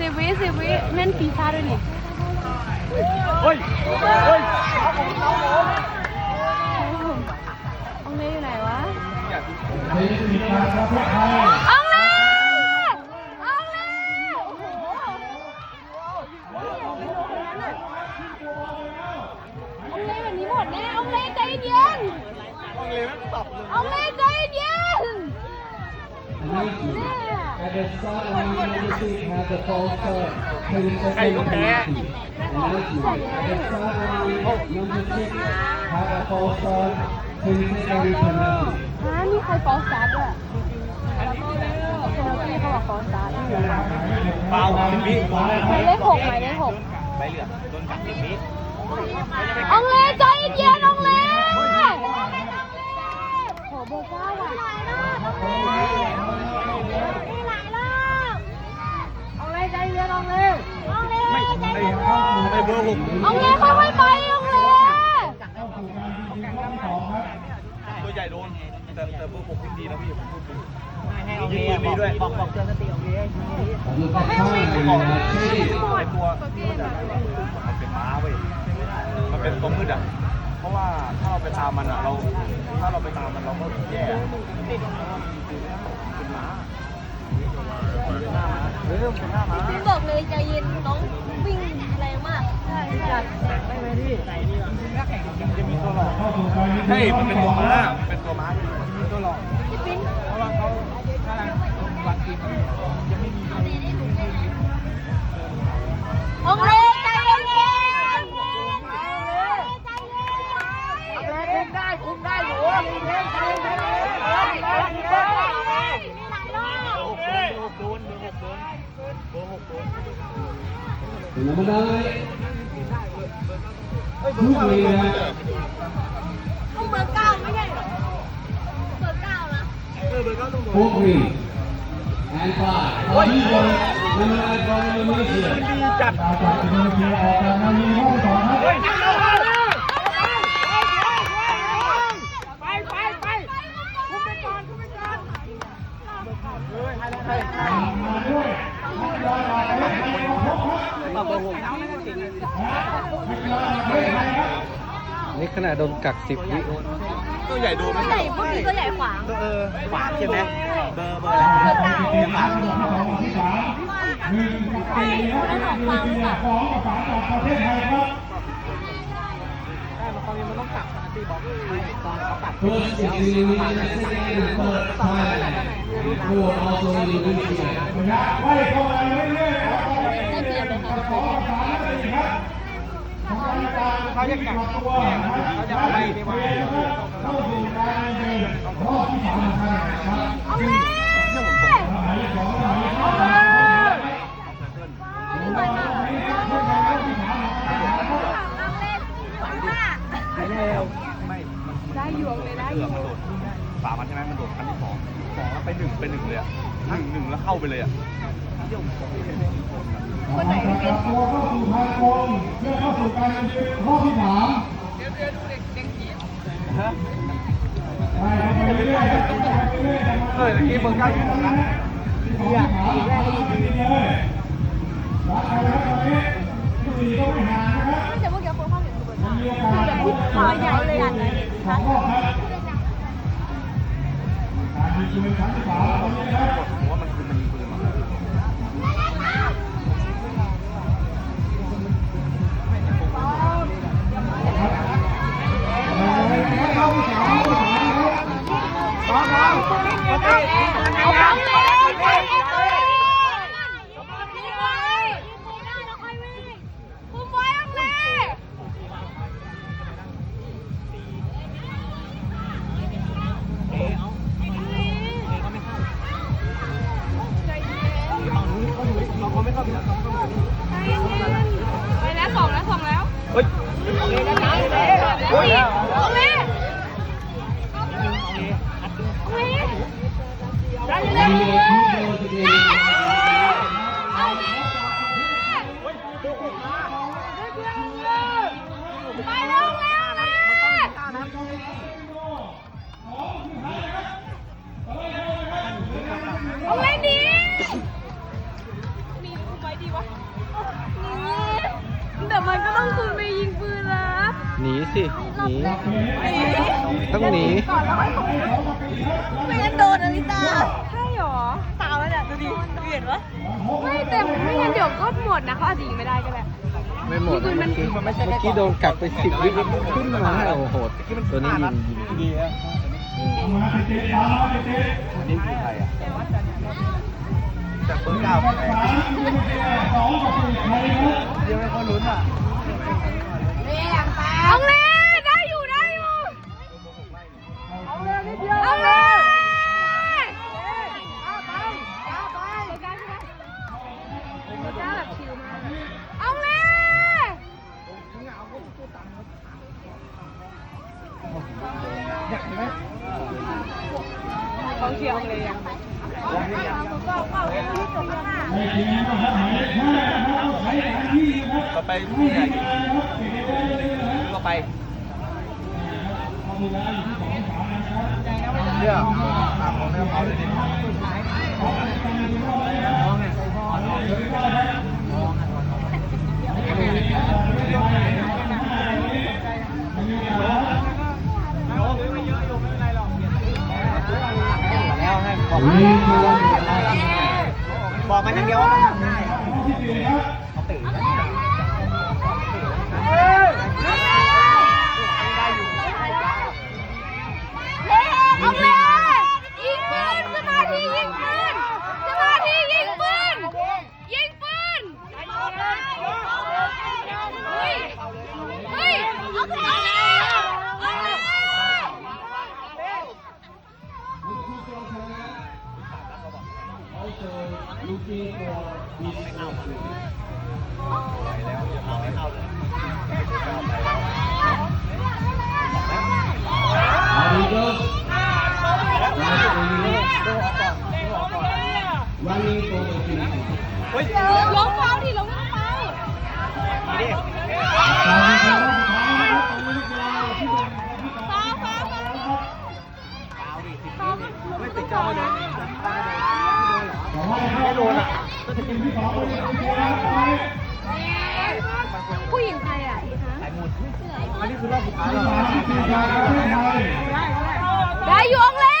สิบวิสิบวิเล่นฟีฟ่าด้วยนี่เฮ้ยเฮ้ยองเล่อยู่ไหนวะ Please be kind of high. อองเล่อองเล่โอ้โหอองเล่แบบนี้หมดแน่อองเล่ใจเย็นอองเล่ใจเย็น Announcement. At the start line, number six has the false start. Please second penalty. Announcement. At the start line, number six has a false start. Please second penalty. ฮะมีใครฟอลสตาร์ทด้วยเซลฟี่เขาบอกฟอลสตาร์ทเปล่าสิบวิหมายเลขหกหมายเลขหกใบเหลืองโดนกัดสิบวิอองเล่ใจเย็นอองเล่โหเบอร์เก้าว่ะอองเล่ใจเย็นอองเล่อองเล่ใจเย็น ไอ้เอร์หกอองเล่ค่อยๆไปอองเล่ตัวใหญ่โดนแต่แต่เบอร์หกยิ่งดีนะพี่ผมพูดจริงให้โอเคบอกบอกบอกเตือนสติโอเค Look at time. uh, Chase. ไอ้ตัวมันเป็นม้าเว้ยมันเป็นตัวมืดอะเพราะว่าถ้าเราไปตามมันอะเราถ้าเราไปตามมันเราก็แย่อะเป็นม้าเออเป็นหน้าม้าพี่บอกเลยใจเย็นน้องวิ่ง แรงมากใช่จัดจะมีตัวหลอกใช่มันเป็นตัวม้ามันเป็นตัวม้ามีตัวหลอกพี่ปิ้นเพราะว่าเขากำลังวางทีมยังไม่มีอองเล่ใจเย็นเย็นคุมได้คุมได้อยู่มีเพลงเพลงเพลงหกโด นหกโดนเบอร์หกโดน Number nine. Jubilee. ต้องเบอร์เก้าไม่ใช่เหรอเบอร์เก้านะเออเบอร์เก้าต้องโดน Four green. And five. Number nine from Indonesia. ดีจัดไป นี่ขนาดโดนกักสิบวิตัวใหญ่โดนตัวใหญ่พวกนี้ตัวใหญ่ขวาง เออขวางใช่ไหมเบอร์เบอร์อะไรขวางไม่หนองฟางหรือเปล่า First is Indonesia, second and third Thailand. And four also Indonesia. ได้เปรียบเลยค่ะ เขาจะกักตัวเขาจะไปในวันเอาเลยเอาเลยได้อยู่เลยได้อเกือยู่บมันโดดฝามันใช่ไหมมันโดดคันที่สองสองแล้วไปหนึ่งไปหนึ่งเลยอะหนึ่งหนึ่งแล้วเข้าไปเลยอะคนไหน ไม่เป็นเออเมื่อกี้เบอร์เก้ายืนนะไม่ใช่พวกเกี่ยวกับความเห็นตัวนะคือแบบที่คอใหญ่เลยอะชัดผมว่ามันคือมันยิง ไปแล้วสองแล้วสองแล้ว เฮ้ย หนีต้องหนีไม่งั้นโดนอลิตาใช่หรอตามแล้วเนี่ยดูดิเห็นปะไม่แต่ไม่งั้นเดี๋ยวก็หมดนะเขาอาจจะยิงไม่ได้ก็ได้ไม่หมดนะเมื่อกี้เมื่อกี้โดนกักไปสิบวิขึ้นมาให้โอ้โหตัวนี้ยิงยิงดีนะนี่คือใครอะจากเบอร์เก้าเดี๋ยวให้เขาลุ้นอะเอาเลยได้อยู่ ก็ไปที่ไหนก็ไปเนี่ยตามของแม่เขาเลยดิแล้วให้บอก Three to one. บอกมันอย่างเดียวว่ามันทำได้เขาตื่น ไม่ติดจอเลยไม่โดนอะผู้หญิงใครอะไอ้มุนอันนี้คือรอบสุดท้ายแล้วสามสิบสี่จากประเทศไทยได้อยู่องเลย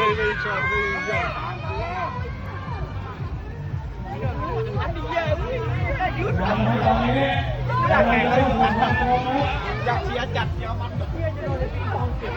very, very sharp, very young. Hãy subscribe cho kênh Ghiền Mì Gõ Để không bỏ lỡ những video hấp dẫn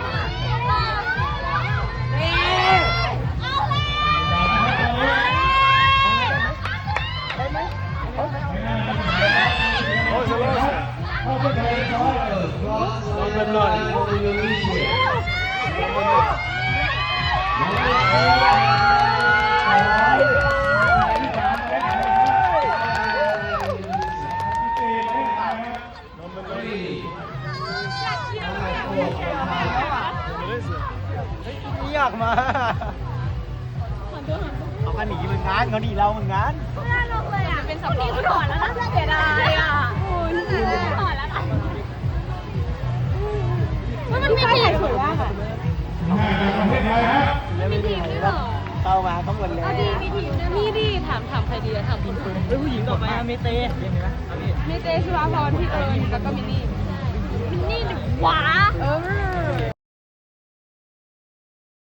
นีเหมือนเขาหนีเราเหมือนกันน่าลงเลยอะเป็นสำรองก่อนแล้วนะเสียดายอะคุณก่อนแล้วนะว่ามันมีทีมสวยมากอะมีทีมด้วยเหรอเข้ามาต้องหมดเลยเอดีมีทีมด้วยมีดีถามถามใครดีอะถามคุณคุณเฮ้ยผู้หญิงต่อไปอะเมเต้เห็นไหมเอาดิมีเตชุลาพรพี่เอิญแล้วก็มินนี่มินนี่หนูหวาเออ